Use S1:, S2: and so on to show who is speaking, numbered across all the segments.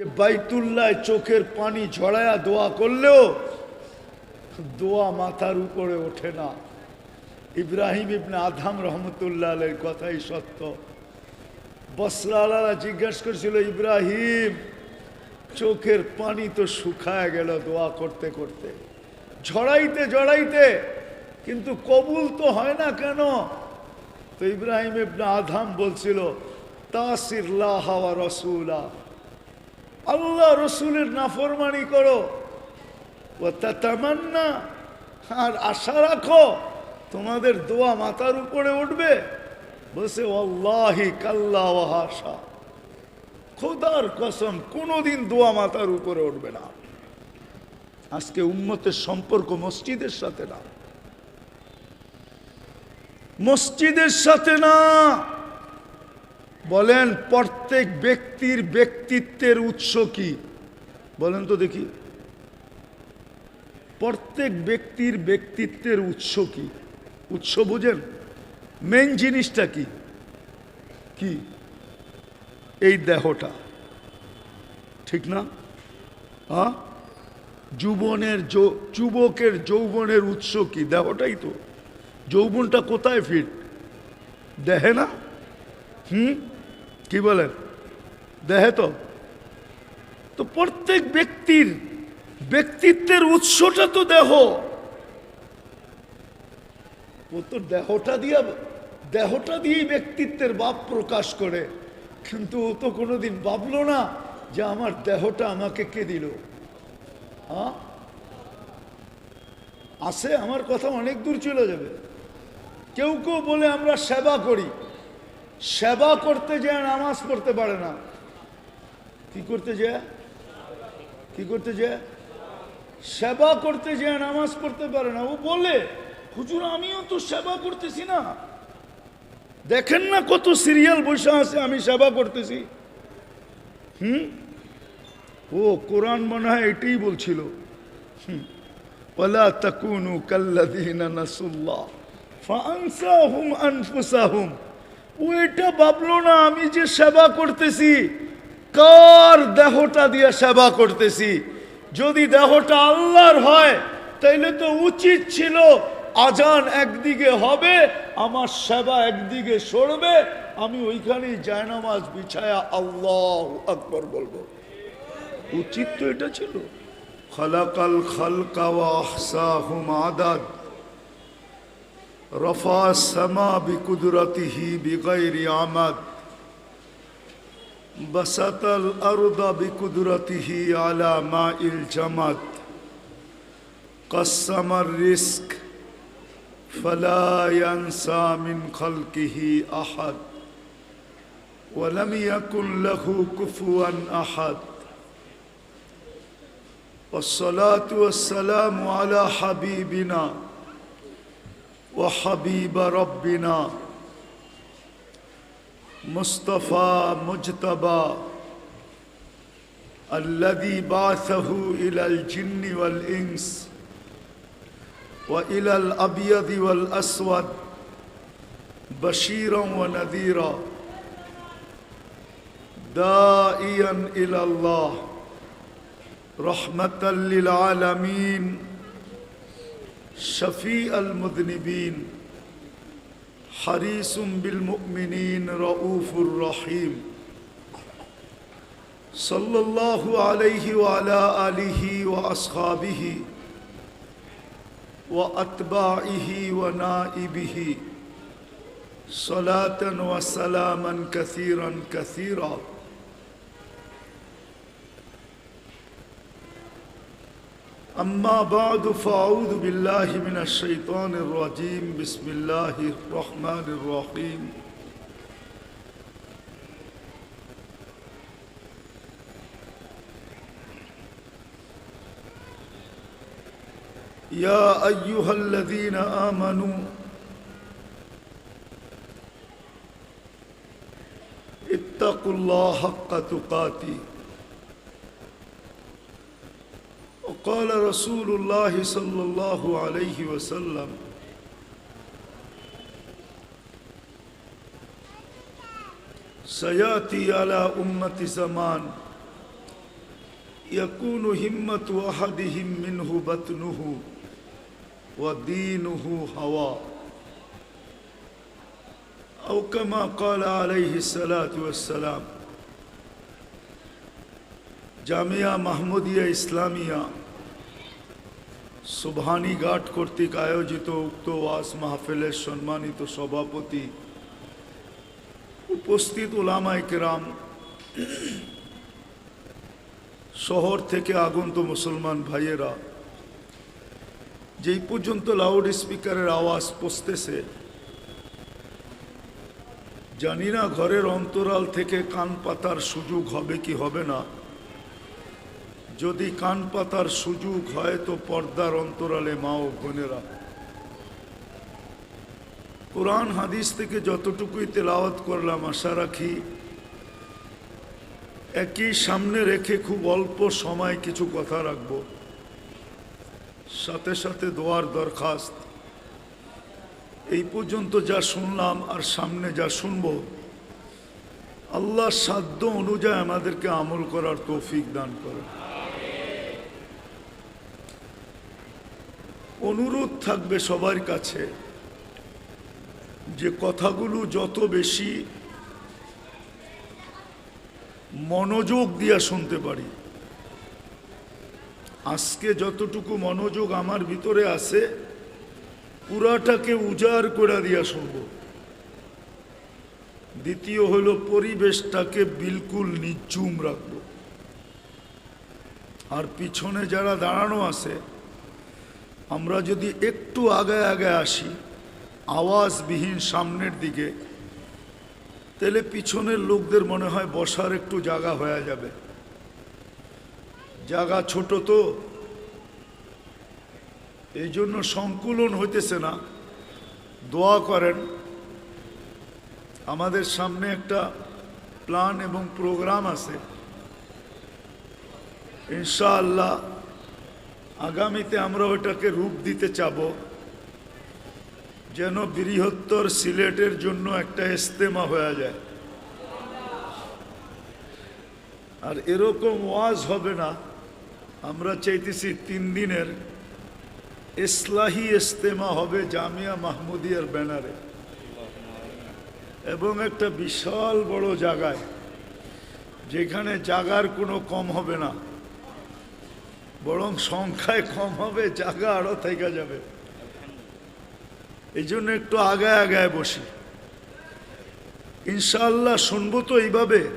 S1: যে বাইতুল্লাহ চোখের পানি ঝড়ায়া দোয়া করলেও দোয়া মাথার উপরে ওঠে না। ইব্রাহিম ইবনে আধাম রহমতুল্লাহ আলের কথাই সত্য। বসরালারা জিজ্ঞেস করছিল, ইব্রাহিম, চোখের পানি তো শুকায় গেল দোয়া করতে করতে। ঝড়াইতে জড়াইতে কিন্তু কবুল তো হয় না কেন? তো ইব্রাহিম ইবনে আধাম বলছিল, তাসির লাহাওয়া রসুলা। আল্লাহ রসুলের নাফরমানি করো। ও তামান্না আর আশা রাখো, তোমাদের দোয়া মাথার উপরে উঠবে। বসে অল্লাহি কাল্লা হাসা খোদার কসম, কোনোদিন দোয়া মাথার উপরে উঠবে না। আজকে উম্মতের সম্পর্ক মসজিদের সাথে না। মসজিদের সাথে না। বলেন, প্রত্যেক ব্যক্তির ব্যক্তিত্বের উৎস কি? বলেন তো দেখি। প্রত্যেক ব্যক্তির ব্যক্তিত্বের উৎস কি? উৎস বুঝেন? মেন জিনিসটা কি? কি? এই দেহটা। ঠিক না? হ্যাঁ যুবনের যুবকের যৌবনের উৎস কি? দেহটাই তো। যৌবনটা কোথায় ফিট? দেহে না? হুম? কি বলেন? দেহে তো। তো প্রত্যেক ব্যক্তির ব্যক্তিত্বের উৎসটা তো দেহ। ও তো দেহটা দিয়া, দেহটা দিয়েই ব্যক্তিত্বের বাপ প্রকাশ করে। কিন্তু ও তো কোনোদিন ভাবলো না যে আমার দেহটা আমাকে কে দিল? হ্যাঁ আছে আমার কথা অনেক দূর চলে যাবে। কেউ কেউ বলে আমরা সেবা করি। সেবা করতে যায়, নামাজ পড়তে পারে না। কি করতে যায়? কি করতে যায়? সেবা করতে যায়, নামাজ পড়তে পারে না। ও বলে, হুজুর, আমিও তো সেবা করতেছি না। দেখেন না কত সিরিয়াল বসে আছে, আমি সেবা করতেছি। হুম? ও কোরআন মনে হয় এটাই বলছিল। হুম। ওলা তাকুনু কাল্লাদিনা নাসুল্লাহ। ফানসাহুম আনফুসাহুম। ও এটা ভাবলো না, আমি যে সেবা করতেছি, কার দেহটা দিয়ে সেবা করতেছি? যদি দেহটা আল্লাহর হয়, তাইলে তো উচিত ছিল আজান একদিকে হবে, আমার সেবা একদিকে সরবে, আমি ওইখানেই জায়নামাজ বিছায়া আল্লাহ আকবর বলব। উচিত তো এটা ছিল। খালাকাল খালকা ওয়া আহসাহুম আদাদ। رفع السماء بقدرته بغير عمد. بسط الأرض بقدرته على ماء الجمد. قسم الرزق فلا ينسى من خلقه أحد. ولم يكن له كفوا أحد. والصلاة والسلام على حبيبنا وحبيب ربنا مصطفى مجتبى الذي بعثه إلى الجن والإنس وإلى الأبيض والأسود بشيرا ونذيرا داعيا إلى الله رحمة للعالمين شفيع المذنبين حريص بالمؤمنين رؤوف رحيم. صلى الله عليه وعلى آله وأصحابه وأتباعه ونائبه. صلاة وسلاما كثيرا كثيرا. اما بعد فاعوذ باللہ من الشیطان الرجیم بسم اللہ الرحمن الرحیم یا ایوہ الذین آمنوا اتقوا اللہ حق تقاتی قال رسول الله صلى الله عليه وسلم. سيأتي على أمة زمان يكون همة أحدهم منه بطنه ودينه هوى. أو كما قال عليه الصلاة والسلام جامعہ محمودية إسلامية সুবহানি ঘাট কর্তৃক আয়োজিত উক্ত ওয়াস মাহফিলের সম্মানিত সভাপতি উপস্থিত ওলামাই কেরাম, শহর থেকে আগন্ত মুসলমান ভাইয়েরা, যেই পর্যন্ত লাউড স্পিকারের আওয়াজ পৌঁছতেছে, জানি না ঘরের অন্তরাল থেকে কান পাতার সুযোগ হবে কি হবে না। যদি কান পাতার সুযোগ হয় তো পর্দার অন্তরালে মা ও বোনেরা। কোরআন হাদিস থেকে যতটুকুই তেলাওয়াত করলাম, আশা রাখি একই সামনে রেখে খুব অল্প সময় কিছু কথা রাখব। সাথে সাথে দোয়ার দরখাস্ত। এই পর্যন্ত যা শুনলাম আর সামনে যা শুনব আল্লাহ সাধ্য অনুযায়ী আমাদেরকে আমল করার তৌফিক দান করেন। অনুরোধ থাকবে সবার কাছে যে কথাগুলো যত বেশি মনোযোগ দিয়া শুনতে পারি। আজকে যতটুকু মনোযোগ আমার ভিতরে আছে, পুরাটাকে উজাড় করে দিয়া শুনব। দ্বিতীয় হলো পরিবেশটাকে বিলকুল নিচুম রাখব। আর পিছনে যারা দাঁড়ানো আছে আমরা যদি একটু আগে আগে আসি, আওয়াজবিহীন সামনের দিকে, তাহলে পিছনের লোকদের মনে হয় বসার একটু জায়গা হয়ে যাবে। জায়গা ছোট তো এই জন্য সংকুলন হইতেছে না। দোয়া করেন, আমাদের সামনে একটা প্ল্যান এবং প্রোগ্রাম আছে। ইনশাআল্লাহ আগামীতে আমরা ওটাকে রূপ দিতে চাব, যেন বৃহত্তর সিলেটের জন্য একটা ইস্তেমা হয়ে যায়। আর এরকম ওয়াজ হবে না, আমরা চাইতেছি তিন দিনের ইসলাহি ইস্তেমা হবে জামিয়া মাহমুদিয়ার ব্যানারে। এবং একটা বিশাল বড় জায়গায়, যেখানে জাগার কোনো কম হবে না। বরং সংখ্যায় কম হবে, জায়গা আরও থেকে যাবে। এই জন্য একটু আগায় আগায় বসি। ইনশাল্লাহ শুনব তো এইভাবে।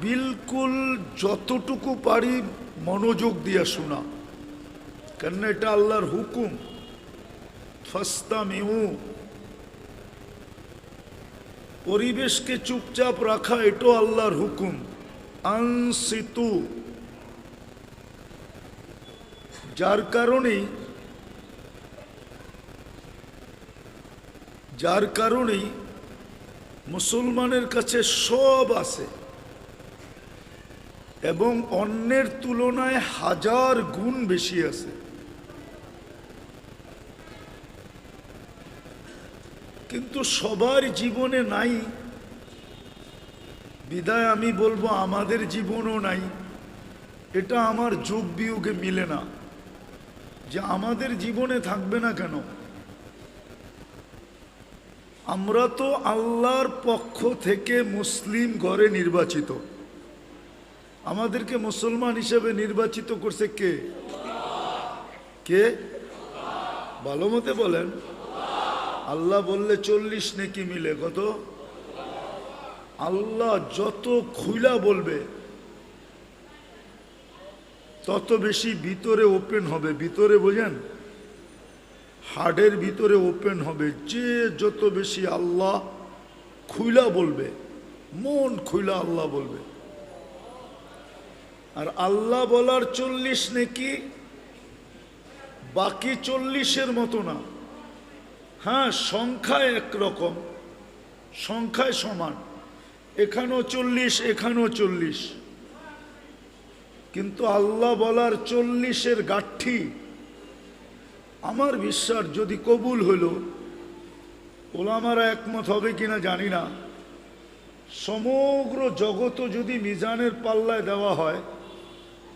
S1: বিলকুল যতটুকু পারি মনোযোগ দিয়ে শোনা। কেন এটা আল্লাহর হুকুম। ফস্তামিউ। পরিবেশকে চুপচাপ রাখা, এটাও আল্লাহর হুকুম। আনসিতু। যার কারণেই যার কারণেই মুসলমানের কাছে সব আছে এবং অন্যের তুলনায় হাজার গুণ বেশি আছে। কিন্তু সবার জীবনে নাই, বিদায় আমি বলব আমাদের জীবনও নাই, এটা আমার যোগ বিয়োগে মিলে না। যে আমাদের জীবনে থাকবে না কেন? আমরা তো আল্লাহর পক্ষ থেকে মুসলিম ঘরে নির্বাচিত। আমাদেরকে মুসলমান হিসেবে নির্বাচিত করছে কে? কে? ভালো মতে বলেন। আল্লাহ বললে চল্লিশ নেকি মিলে, কত? আল্লাহ যত খুইলা বলবে তত বেশি ভিতরে ওপেন হবে। ভিতরে বোঝেন হার্টের ভিতরে ওপেন হবে। যে যত বেশি আল্লাহ খুইলা বলবে, মন খুইলা আল্লাহ বলবে। আর আল্লাহ বলার চল্লিশ নাকি, বাকি চল্লিশের মতো না। হ্যাঁ সংখ্যায় একরকম সংখ্যায় সমান। এখানেও চল্লিশ এখানেও চল্লিশ। কিন্তু আল্লাহ বলার চল্লিশের গাঠি। আমার বিশ্বাস যদি কবুল হইল ওলামারা একমত হবে কিনা জানি না। সমগ্র জগৎ যদি মিজানের পাল্লায় দেওয়া হয়,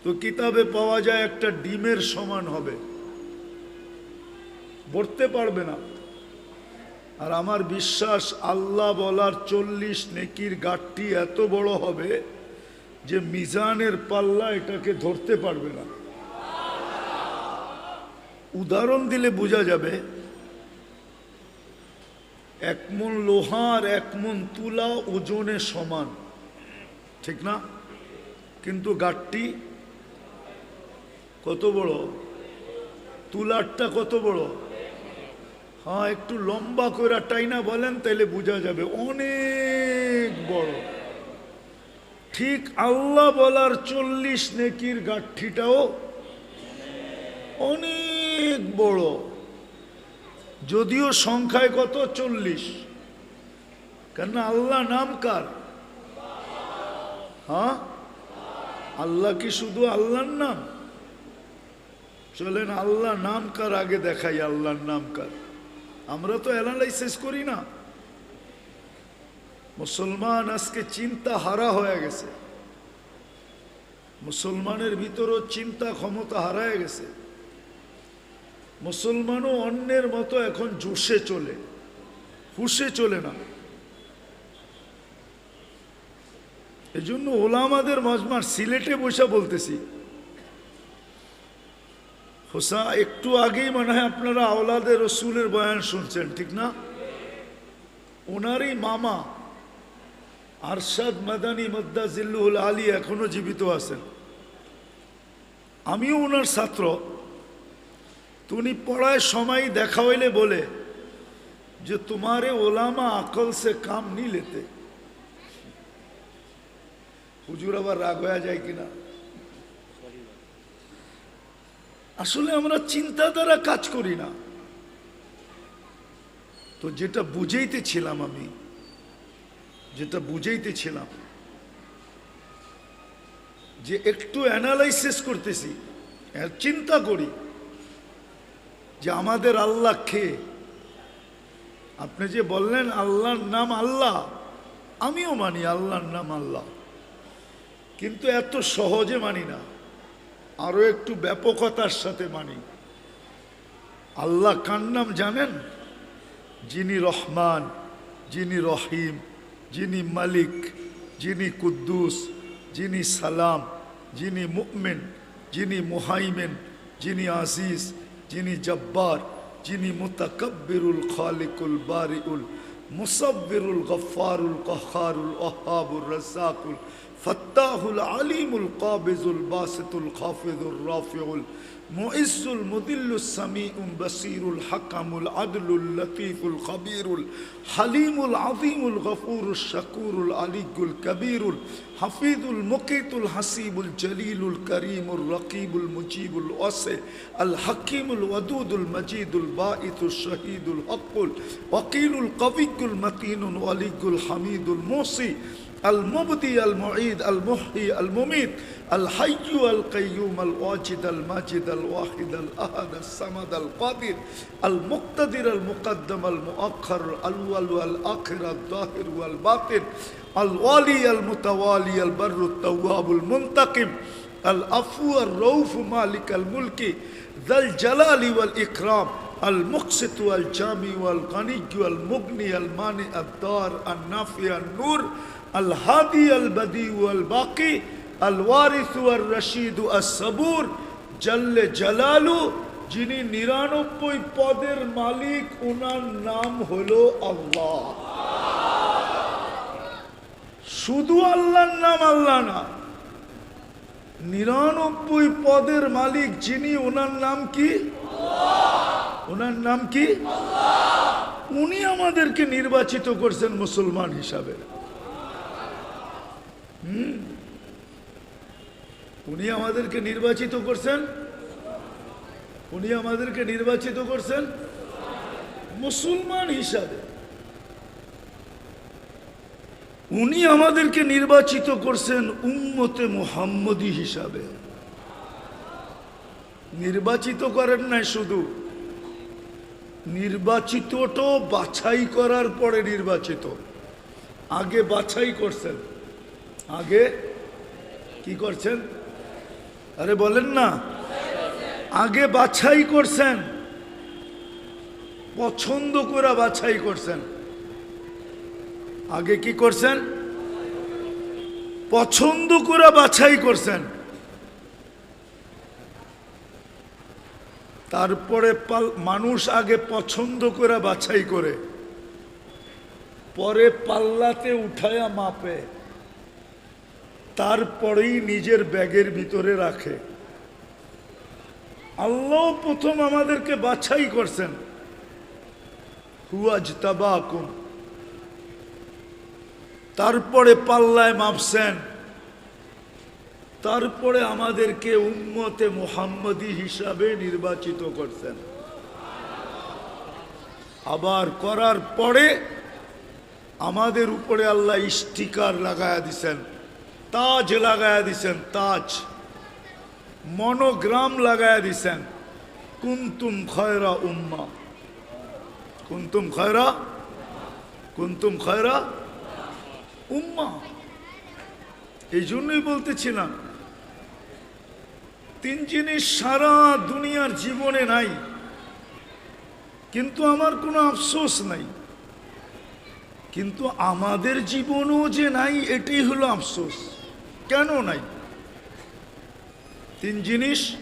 S1: তো কিতাবে পাওয়া যায় একটা ডিমের সমান হবে। ভরতে পারবে না। আর আমার বিশ্বাস, আল্লাহ বলার চল্লিশ নেকির গাঠটি এত বড় হবে যে মিজানের পাল্লা এটাকে ধরতে পারবে না। উদাহরণ দিলে বোঝা যাবে, এক মন লোহার এক মন তুলা ওজনে সমান। ঠিক না? কিন্তু গাঠটি কত বড়? তুলারটা কত বড়? হ্যাঁ একটু লম্বা করে টাইনা বলেন, তাইলে বোঝা যাবে অনেক বড়। ঠিক আল্লাহ বলার চল্লিশ নেকির গাঠিটাও অনেক বড়। যদিও সংখ্যায় কত? চল্লিশ। কেন আল্লাহ নাম কার? হ্যাঁ? আল্লাহ কি শুধু আল্লাহর নাম? চলেন আল্লাহ নাম কার আগে দেখাই, আল্লাহর নাম কার। আমরা তো অ্যানালাইসিস করি না। মুসলমান আজকে চিন্তা হারা হয়ে গেছে। মুসলমানের ভিতরও চিন্তা ক্ষমতা হারায় গেছে। মুসলমানও অন্যের মতো এখন জোশে চলে হুশে চলে না। এজন্য ওলামাদের মজমার সিলেটে বসে বলতেছি, হোসা, একটু আগেই মনে হয় আপনারা আওলাদের রসুলের বয়ান শুনছেন, ঠিক না? ওনারই মামা আরশাদ মাদানী মদ্দাজিল্লুল আলী এখনও জীবিত আছেন। আমিও ওনার ছাত্র। তো উনি পড়ায় সময় দেখা হইলে বলে যে, তোমারে ওলামা আকল সে কাম নি লেতে। হুজুর আবার রাগ হয়ে যায় কিনা? আসলে আমরা চিন্তা দ্বারা কাজ করি না। তো যেটা বুঝাইতেছিলাম আমি যেটা বুঝাইতেছিলাম, যে একটু অ্যানালাইসিস করতেছি চিন্তা করি যে আমাদের আল্লাহ খে আপনি যে বললেন আল্লাহর নাম আল্লাহ, আমিও মানি আল্লাহর নাম আল্লাহ। কিন্তু এত সহজে মানি না, আরও একটু ব্যাপকতার সাথে মানি। আল্লাহ কার নাম জানেন? যিনি রহমান, যিনি রহিম। যিনি মালিক যিনি কুদ্দুস যিনি সালাম যিনি মুকমেন যিনি মুহাইমেন যিনি আজিজ যিনি জব্বার যিনি মুতাকব্বিরুল খালিকুল বারিউল মুসাব্বিরুল গফফারুল কহারুল ওহাবুর রাজ্জাকুল ফাত্তাহুল আলিমুল কাবিজুল বাসিতুল খাফিজুর রাফিউল مؤس المذل السميع بصير الحكم العدل اللطيف الخبير الحليم العظيم الغفور الشكور العلي الكبير الحفيظ المقيت الحسيب الجليل الكريم الرقيب المجيب الواسع الحكيم الودود المجيد البائث الشهيد الحق الوكيل القوي المتين الولي الحميد الموصي المبدي المعيد المحيي المميت الحي القيوم الواجد الماجد الواحد الأحد الصمد القادر المقتدر المقدم المؤخر الأول والآخر الظاهر والباطن الوالي المتوالي البر التواب المنتقم العفو الرؤوف مالك الملك ذا الجلال والإكرام المقسط والجامع والغني والمغني المانع الدار النافع النور الهادي البديع والباقي الوارث والرشيد الصبور জল্লে জালালু যিনি নিরানব্বই পদের মালিক ওনার নাম হলো আল্লাহ শুধু আল্লাহর নাম আল্লাহ না নিরানব্বই পদের মালিক যিনি ওনার নাম কি ওনার নাম কি উনি আমাদেরকে নির্বাচিত করছেন মুসলমান হিসাবে হুম। উনি আমাদেরকে নির্বাচিত করছেন। উনি আমাদেরকে নির্বাচিত করছেন মুসলমান হিসাবে। উনি আমাদেরকে নির্বাচিত করছেন উম্মতে মুহাম্মদী হিসাবে। নির্বাচিত করেন নাই শুধু। নির্বাচিতটাও বাছাই করার পরে নির্বাচিত। আগে বাছাই করছেন। আগে কি করছেন? আরে বলেন না। আগে বাছাই করছেন। পছন্দ করে বাছাই করছেন। আগে কি করছেন? পছন্দ করে বাছাই করছেন। তারপরে মানুষ আগে পছন্দ করে বাছাই করে। পরে পাল্লাতে উঠায়া মাপে। তারপরেই নিজের ব্যাগের ভিতরে রাখে। আল্লাহ প্রথম আমাদেরকে বাছাই করছেন। হুয়াজ তাবাকুম তারপরে পাল্লায় মাপছেন। তারপরে আমাদেরকে উম্মতে মোহাম্মদী হিসাবে নির্বাচিত করছেন। আবার করার পরে আমাদের উপরে আল্লাহ স্টিকার লাগায়া দিছেন। তাজ লাগায়া দিছেন, তাজ। মনোগ্রাম লাগায়া দিছেন। কুন্তুম খয়রা উম্মা। কুন্তুম খয়রা? কুন্তুম খয়রা? উম্মা। এই জন্যই বলতেছিলাম, তিন জিনিস সারা দুনিয়ার জীবনে নাই, কিন্তু আমার কোনো আফসোস নাই। কিন্তু আমাদের জীবনও যে নাই, এটাই হলো আফসোস। কেন নাই? তিন জিনিস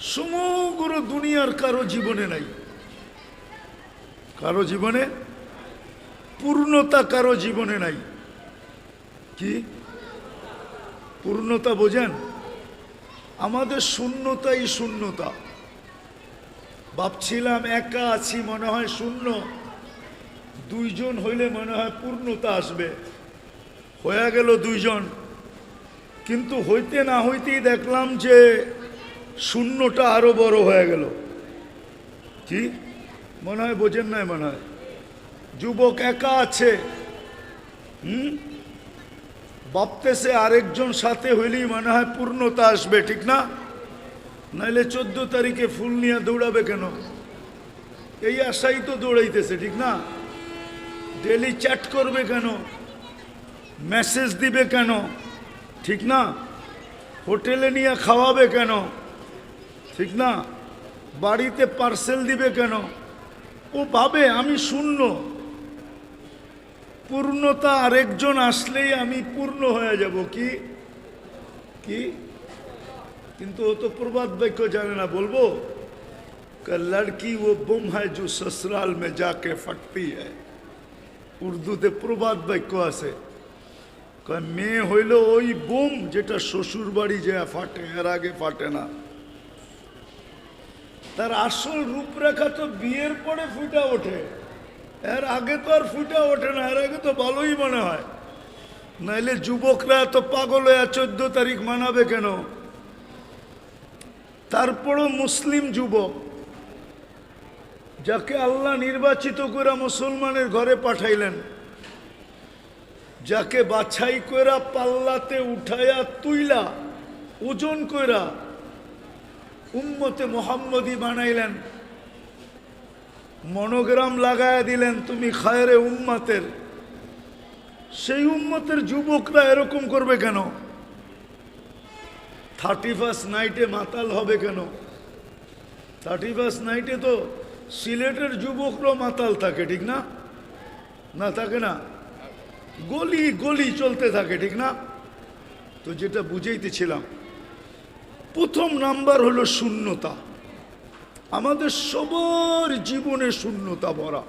S1: সমগ্র দুনিয়ার কারও জীবনে নাই। কারও জীবনে, পূর্ণতা কারও জীবনে নাই। কি? পূর্ণতা বোঝেন? আমাদের শূন্যতাই শূন্যতা। ভাবছিলাম একা আছি, মনে হয় শূন্য। দুইজন হইলে মনে হয় পূর্ণতা আসবে। হয়ে গেল দুইজন। কিন্তু হইতে না হইতেই দেখলাম যে শূন্যটা আরও বড় হয়ে গেল। কি? মনে হয় বোঝেন নাই, মনে হয়। যুবক একা আছে, হুম? ভাবতেছে আরেকজন সাথে হইলেই মনে হয় পূর্ণতা আসবে, ঠিক না? নাইলে চোদ্দ তারিখে ফুল নিয়ে দৌড়াবে কেন? এই আশাই তো দৌড়াইতেছে, ঠিক না? ডেলি চ্যাট করবে কেন? মেসেজ দিবে কেন? ঠিক না? হোটেলে নিয়ে খাওয়াবে কেন? ঠিক না? বাড়িতে পার্সেল দিবে কেন? ও ভাবে, আমি শূন্য। পূর্ণতা আরেকজন আসলেই আমি পূর্ণ হয়ে যাব। কি? কি? কিন্তু ও তো প্রবাদ বাক্য জানে না, বলব? লড়কি ও বোম হ্যাঁ যে সসরাল মে যাকে ফাটতি হ্যাঁ উর্দুতে প্রবাদ বাক্য আছে। মেয়ে হইল ওই বোম যেটা শ্বশুর বাড়ি যে ফাটে, এর আগে ফাটে না। তার আসল রূপরেখা তো বিয়ের পরে ফুটা ওঠে। এর আগে তো আর ফুটা ওঠে না, এর আগে তো ভালোই মনে হয়। নাইলে যুবকরা এত পাগল হয়ে চোদ্দ তারিখ মানাবে কেন? তারপরও মুসলিম যুবক, যাকে আল্লাহ নির্বাচিত করে মুসলমানের ঘরে পাঠাইলেন যাকে বাছাই কইরা পাল্লাতে উঠাইয়া তুইলা, ওজন কইরা উম্মতে মোহাম্মদী বানাইলেন। মনোগ্রাম লাগায়া দিলেন তুমি খায়রে উম্মতের। সেই উম্মতের যুবকরা এরকম করবে কেন? থার্টি ফার্স্ট নাইটে মাতাল হবে কেন? থার্টি ফার্স্ট নাইটে তো সিলেটের যুবকরাও মাতাল থাকে, ঠিক না? না, থাকে না? গলি গলি চলতে থাকে, ঠিক না? তো যেটা বুঝাইতেছিলাম, প্রথম নাম্বার হলো শূন্যতা। আমাদের সবার জীবনে শূন্যতা ভরা।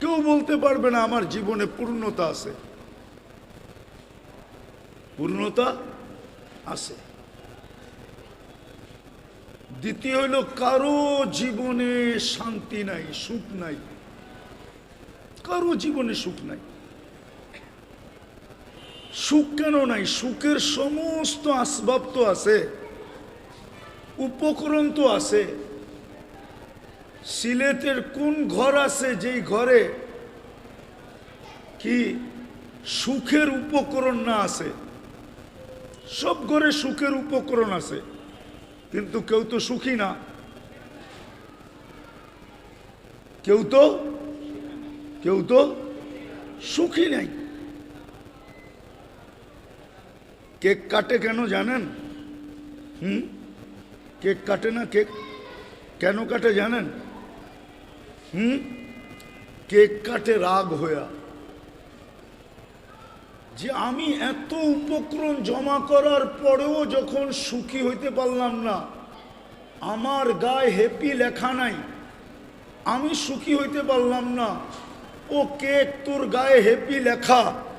S1: কেউ বলতে পারবে না আমার জীবনে পূর্ণতা আছে। পূর্ণতা আছে। দ্বিতীয় হইল কারও জীবনে শান্তি নাই, সুখ নাই। কারও জীবনে সুখ নাই। সুখ কেন নাই? সুখের সমস্ত আসবাব তো আছে, উপকরণ তো আছে। সিলেটের কোন ঘর আছে যেই ঘরে কি সুখের উপকরণ না আছে? সব ঘরে সুখের উপকরণ আছে, কিন্তু কেউ তো সুখী না। কেউ তো কেউ তো সুখী নাই। কেক কাটে কেন জানেন? হুম? কেক কাটে না কেক? কেন কাটে জানেন? হুম? কেক কাটে রাগ হইয়া। যে আমি এত উপক্রম জমা করার পরেও যখন সুখী হইতে পারলাম না, আমার গায়ে হ্যাপি লেখা নাই। আমি সুখী হইতে পারলাম না, ও কেক তোর গায়ে হ্যাপি লেখা।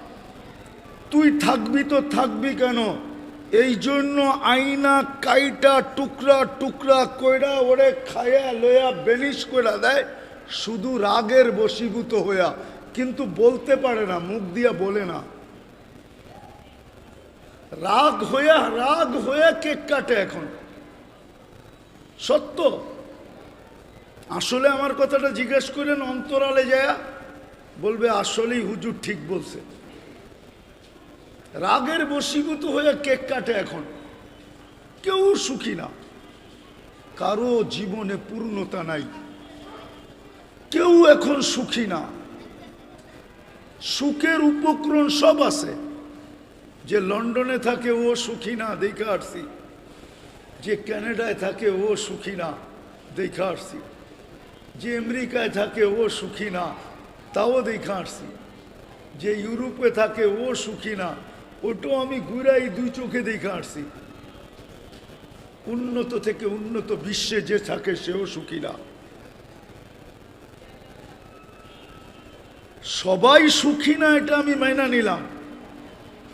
S1: তুই থাকবি তো থাকবি কেন? এই জন্য আইনা, কাইটা, টুকরা টুকরা কইরা ওরে খায়া লয়া বেনিশ কইরা দেয়, শুধু রাগের বশীভূত হইয়া। কিন্তু বলতে পারে না, মুখ দিয়া বলে না। রাগ হইয়া রাগ হইয়া কেক কাটে এখন। সত্য? আসলে আমার কথাটা জিজ্ঞেস করেন অন্তরালে যায়, বলবে আসলেই হুজুর ঠিক বলছে। রাগের বশীভূত হয়ে কেক কাটে এখন। কেউ সুখী না। কারও জীবনে পূর্ণতা নাই। কেউ এখন সুখী না। সুখের উপক্রম সব আছে। যে লন্ডনে থাকে ও সুখী না, দেখে আসছি। যে ক্যানাডায় থাকে ও সুখী না, দেখে আসছি। যে আমেরিকায় থাকে ও সুখী না, তাও দেখে আসছি। যে ইউরোপে থাকে ও সুখী না ওটাও আমি ঘুরাই দুই চোখে দেখে আসছি। উন্নত থেকে উন্নত বিশ্বে যে থাকে সেও সুখী না। সবাই সুখী না, এটা আমি মাইনা নিলাম।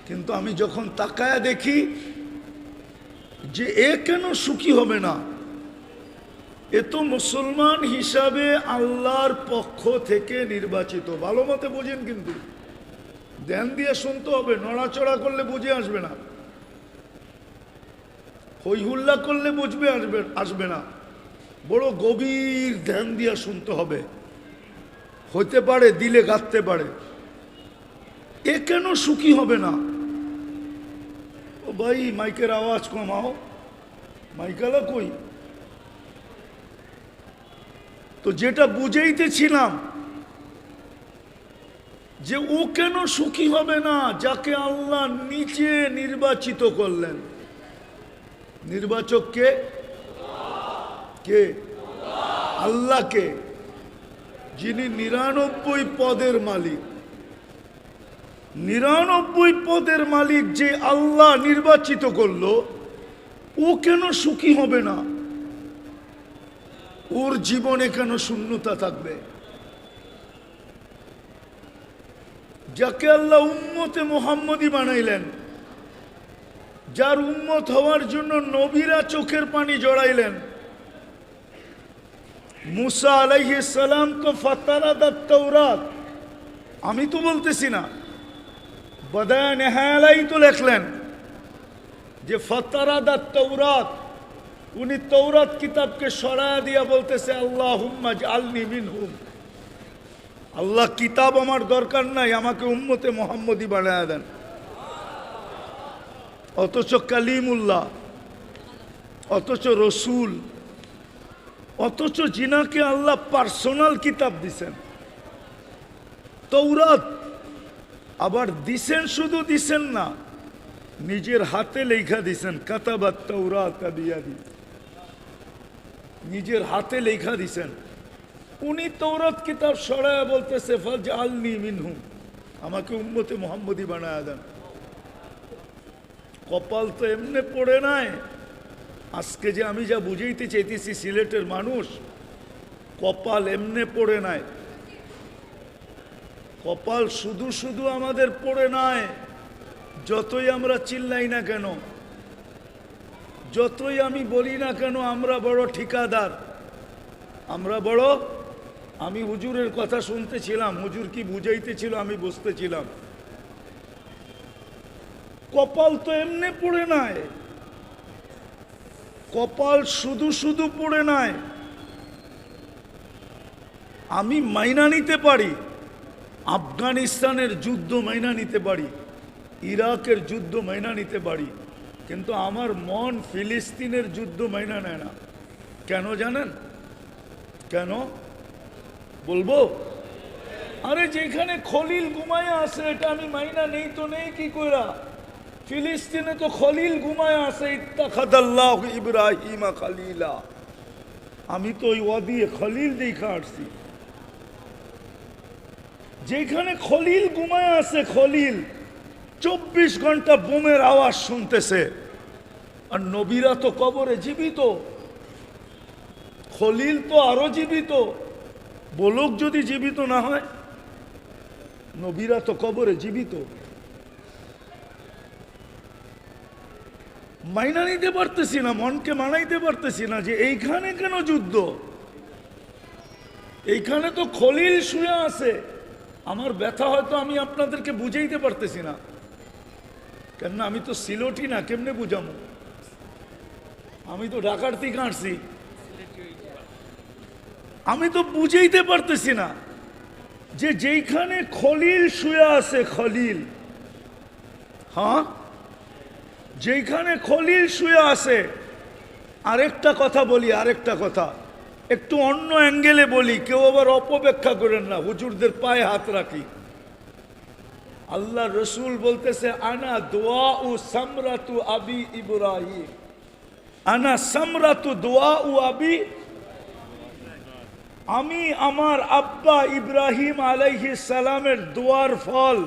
S1: কিন্তু আমি যখন তাকায়া দেখি যে এ কেন সুখী হবে না, এ তো মুসলমান হিসাবে আল্লাহর পক্ষ থেকে নির্বাচিত। ভালো মতে বোঝেন কিন্তু। ধ্যান দিয়ে শুনতে হবে, নড়াচড়া করলে বুঝে আসবে না। হই হুল্লা করলে বুঝবে আসবে আসবে না। বড় গভীর ধ্যান দিয়ে শুনতে হবে। হইতে পারে, দিলে গাঁথতে পারে। এ কেন সুখী হবে না? ও ভাই, মাইকের আওয়াজ কমাও। মাইকালা কই? তো যেটা বুঝাইতেছিলাম যে ও কেন সুখী হবে না, যাকে আল্লাহ নিচে নির্বাচিত করলেন? নির্বাচককে কে? আল্লাহকে যিনি নিরানব্বই পদের মালিক। নিরানব্বই পদের মালিক যে আল্লাহ নির্বাচিত করল, ও কেন সুখী হবে না? ওর জীবনে কেন শূন্যতা থাকবে? যাকে আল্লাহ উম্মতে মোহাম্মদী বানাইলেন, যার উম্মত হওয়ার জন্য নবীরা চোখের পানি জড়াইলেন। মুসা আলাইহিস সালাম তো ফাতারাদাত তৌরাত আমি তো বলতেছি না। বদায় নেহালাই তো লেখলেন যে ফতারাদাত তৌরাত উনি তৌরাত কিতাবকে সরা দিয়া বলতেছে আল্লাহ হুম্মাজ আলনি মিনহুম। আল্লাহ কিতাব আমার দরকার নাই, আমাকে উম্মতে মোহাম্মদী বানায় দেন। অথচ কালিমুল্লাহ, অথচ রসুল, অথচ জিনাকে আল্লাহ পার্সোনাল কিতাব দিছেন। তৌরাত আবার দিছেন শুধু দিছেন না, নিজের হাতে লেখা দিছেন, কাতাবাত তৌরাত বিয়াদি নিজের হাতে লেখা দিছেন। উনি তৌরাত কিতাব সরায় বলতেছে ফাজ আলনি মিনহুম আমাকে উম্মতে মোহাম্মদী বানায় দেন। কপাল তো এমনি পড়ে নাই। আজকে যে আমি যা বুঝাইতে চাইতেছি সিলেটের মানুষ, কপাল এমনে পড়ে নাই। কপাল শুধু শুধু আমাদের পড়ে নাই, যতই আমরা চিল্লাই না কেন, যতই আমি বলি না কেন, আমরা বড় ঠিকাদার, আমরা বড় আমি হুজুরের কথা শুনতেছিলাম, হুজুর কি বুঝাইতেছিল আমি বুঝতেছিলাম। কপাল তো এমনি পড়ে নাই। কপাল শুধু শুধু পড়ে নাই। আমি মাইনা নিতে পারি, আফগানিস্তানের যুদ্ধ মাইনা নিতে পারি, ইরাকের যুদ্ধ মাইনা নিতে পারি, কিন্তু আমার মন ফিলিস্তিনের যুদ্ধ মাইনা নেয় না। কেন জানেন? কেন? বলব? আরে যেখানে খলিল ঘুমায় আছে, এটা আমি মাইনা নেই তো নেই কি কইরা? ফিলিস্তিনে তো খলিল ঘুমায় আছে, ইত্তাখাদাল্লাহ ইব্রাহিমা খালিলা। আমি তো ওই ওয়াদিয়ে খলিল দেখা আসছি। যেখানে খলিল ঘুমায় আছে, খলিল চব্বিশ ঘণ্টা বোমের আওয়াজ শুনতেছে। আর নবীরা তো কবরে জীবিত। খলিল তো আরও জীবিত। বলুক যদি জীবিত না হয়, নবীরা তো কবরে জীবিত। মাইনা নিতে পারতেছি না, মনকে মানাইতে পারতেছি না যে এইখানে কেন যুদ্ধ? এইখানে তো খলিল শুয়ে আছে। আমার ব্যথা হয়তো আমি আপনাদেরকে বুঝাইতে পারতেছি না। কেননা আমি তো সিলোটি না, কেমনে বুঝামো? আমি তো ঢাকার থেকে আসছি আমি তো বুঝাইতে পারতেছি না যে যেইখানে খলিল শুয়ে আছে খলিল। হ্যাঁ? যেইখানে খলিল শুয়ে আছে, আরেকটা কথা বলি, আরেকটা কথা। একটু অন্য অ্যাঙ্গেলে বলি, কেউ আবার অপব্যাখ্যা করেন না, হুজুরদের পায়ে হাত রাখি। আল্লাহ রসুল বলতেছে, আনা দোয়া ও সামরাতু আবি ইব্রাহিম। আনা সামরাতু দোয়া ও আবি আমি আমার আব্বা ইব্রাহিম আলাইহি সালামের দোয়ার ফল।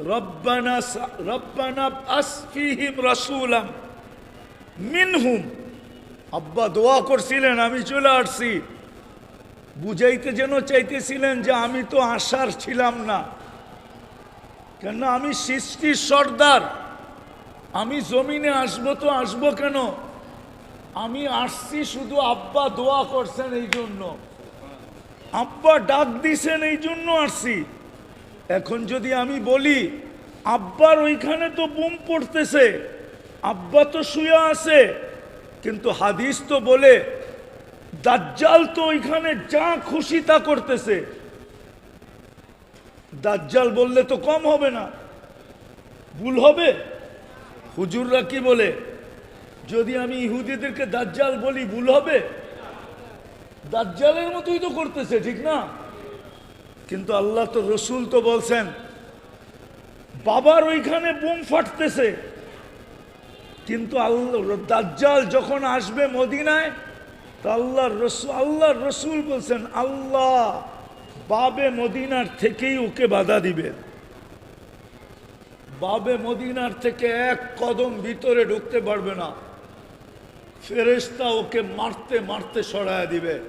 S1: রব্বানা রব্বানা আসফিহিম রাসূলাম। মিনহুম। আব্বা দোয়া করছিলেন, আমি চলে আসছি। বুঝাইতে যেন চাইতেছিলেন যে আমি তো আশার ছিলাম না। কেন আমি সৃষ্টির সর্দার। আমি জমিনে আসব তো আসব কেন? আমি আসছি শুধু আব্বা দোয়া করছেন এই জন্য। আব্বা ডাক দিছেন এই জন্য আসছি। এখন যদি আমি বলি, আব্বার ওইখানে তো বুম পড়তেছে, আব্বা তো শুয়ে আছে, কিন্তু হাদিস তো বলে, দাজ্জাল তো ওইখানে যা খুশি তা করতেছে। দাজ্জাল বললে তো কম হবে না। ভুল হবে? হুজুররা কি বলে? যদি আমি ইহুদিদেরকে দাজ্জাল বলি, ভুল হবে? দাজ্জালের মতোই তো করতেছে, ঠিক না? কিন্তু আল্লাহ তো রসুল তো বলছেন, বাবার ওইখানে বোম ফাটতেছে। কিন্তু আল্লাহ, দাজ্জাল যখন আসবে মদিনায়, তা আল্লাহর রসুল আল্লাহর রসুল বলছেন, আল্লাহ বাবে মদিনার থেকেই ওকে বাধা দিবে। বাবে মদিনার থেকে এক কদম ভিতরে ঢুকতে পারবে না। ফেরেস্তা ওকে মারতে মারতে সরায় দিবে।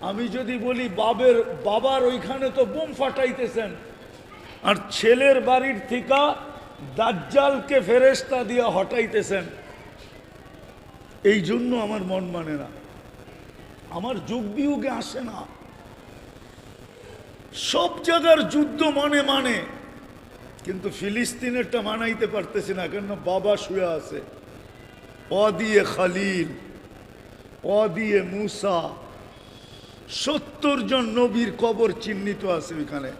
S1: আমি যদি বলি, বাবের, বাবার ওইখানে তো বোম ফাটাইতেছেন। আর ছেলের বাড়ির থিকা দাজ্জালকে ফেরেস্তা দিয়ে হটাইতেছেন। এই জন্য আমার মন মানে না। আমার যুগ বিয়োগে আসে না। সব জায়গার যুদ্ধ মানে মানে। কিন্তু ফিলিস্তিনেরটা মানাইতে পারতেছি না কেন বাবা শুয়ে আছে। দিয়ে খালিল অ দিয়ে মুসা সত্তর জন নবীর কবর চিহ্নিত আছে ওইখানে।